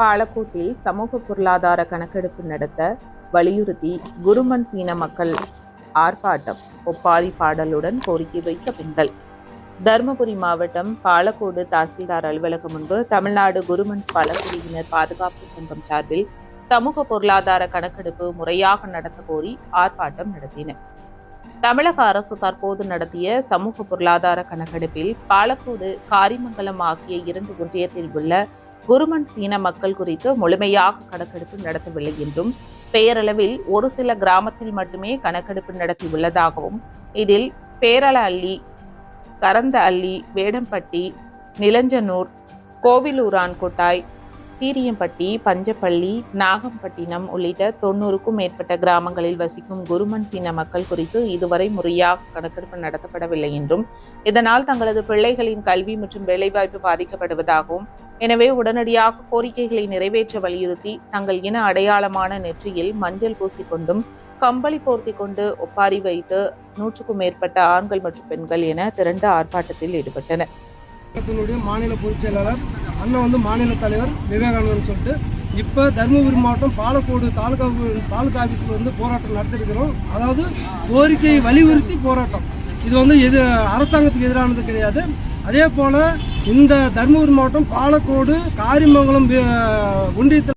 பாலக்கோட்டில் சமூக பொருளாதார கணக்கெடுப்பு நடத்த வலியுறுத்தி குருமன் சீன மக்கள் ஆர்ப்பாட்டம் ஒப்பாரி பாடலுடன் கோரிக்கை வைத்த பெண்கள். தருமபுரி மாவட்டம் பாலக்கோடு தாசில்தார் அலுவலகம் முன்பு தமிழ்நாடு குருமன்ஸ் பழங்குடியினர் பாதுகாப்பு சங்கம் சார்பில் சமூக பொருளாதார கணக்கெடுப்பு முறையாக நடத்த கோரி ஆர்ப்பாட்டம் நடத்தினர். தமிழக அரசு தற்போது நடத்திய சமூக பொருளாதார கணக்கெடுப்பில் பாலக்கோடு காரிமங்கலம் ஆகிய இரண்டு ஒன்றியத்தில் உள்ள குருமன் சீன மக்கள் குறித்து முழுமையாக கணக்கெடுப்பு நடத்தவில்லை என்றும் பெயரளவில் ஒரு சில கிராமத்தில் மட்டுமே கணக்கெடுப்பு நடத்தியுள்ளதாகவும் இதில் பேரள அள்ளி கரந்த அள்ளி வேடம்பட்டி நிலஞ்சனூர் கோவிலூரான் கொட்டாய் சீரியம்பட்டி பஞ்சப்பள்ளி நாகம்பட்டினம் உள்ளிட்ட தொண்ணூறுக்கும் மேற்பட்ட கிராமங்களில் வசிக்கும் குருமன் சீன மக்கள் குறித்து இதுவரை முறையாக கணக்கெடுப்பு நடத்தப்படவில்லை என்றும் இதனால் தங்களது பிள்ளைகளின் கல்வி மற்றும் வேலைவாய்ப்பு பாதிக்கப்படுவதாகவும் எனவே உடனடியாக கோரிக்கைகளை நிறைவேற்ற வலியுறுத்தி தங்கள் இன அடையாளமான நெற்றியில் மஞ்சள் பூசிக்கொண்டும் கம்பளி போர்த்தி கொண்டு ஒப்பாரி வைத்து நூற்றுக்கும் மேற்பட்ட ஆண்கள் மற்றும் பெண்கள் என திரண்ட ஆர்ப்பாட்டத்தில் ஈடுபட்டனர். மாநில பொதுச் செயலாளர் அண்ணன் வந்து மாநில தலைவர் விவேகானந்தன் சொல்லிட்டு இப்போ தருமபுரி மாவட்டம் பாலக்கோடு தாலுகா தாலுகா ஆஃபீஸில் வந்து போராட்டம் நடத்திருக்கிறோம். அதாவது கோரிக்கையை வலியுறுத்தி போராட்டம். இது வந்து எது அரசாங்கத்துக்கு எதிரானது கிடையாது. அதே போல் இந்த தருமபுரி மாவட்டம் பாலக்கோடு காரிமங்கலம் வி- ஒன்றியத்தில்